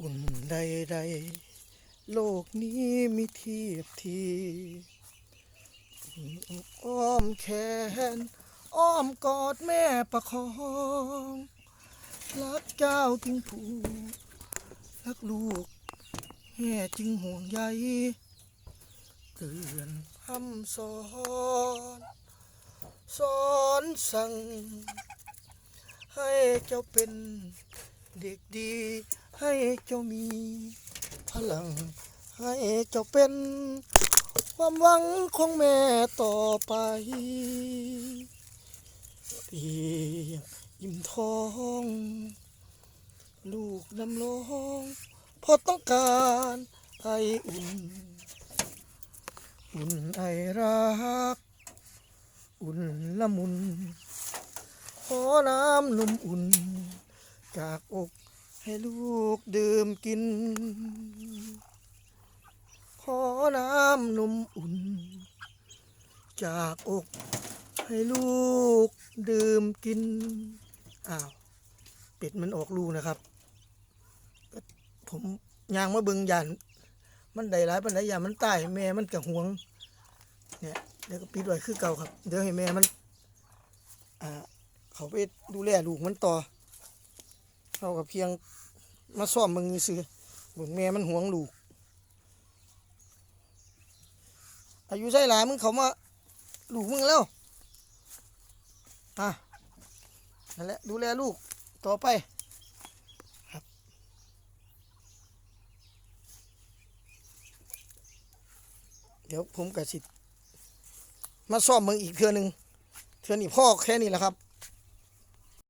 อุ่นใดๆโลกนี้มีเทียบทีอกอ้อมแขน อ้อมกอดแม่ประคองรักเจ้าจึงผูกรักลูกแม่จึงห่วงใยเตือนพร่ำสอนสอนสั่ง ให้เจ้าเป็นเด็กดี ให้เจ้ามีพลัง ให้เจ้าเป็น ความหวังของแม่ต่อไปเพียงอิ่มท้อง ลูกน้ำลงพราะต้องการไออุ่น อุ่นไอรัก อุ่นละมุนขอน้ำนมอุ่น จากอก ให้ลูกดื่มกิน ขอน้ำนมอุ่น จากอกให้ลูกดื่มกิน อ้าว เป็ดมันออกลูกนะครับ ผมยางมาเบิงยันมันได้ร้ายปันไดยานมันตายแม่มันกะห่วง เนี่ยเดี๋ยวก็ปิดไว้คือเก่าครับ เดี๋ยวให้แม่มัน อ่า เขาไปดูแลลูกมันต่อ เขากับเพียงมาซ่อมมึงซื้อบิ่งแม่มันห่วงลูก อายุใช่หลายมึงเขามาลูกมึงแล้วอะนั่นแหละดูแลลูกต่อไปครับเดี๋ยวผมกับสิมาซ่อมมึงอีกเทือหนึ่งเทือนี่พ่อแค่นี้แหละครับ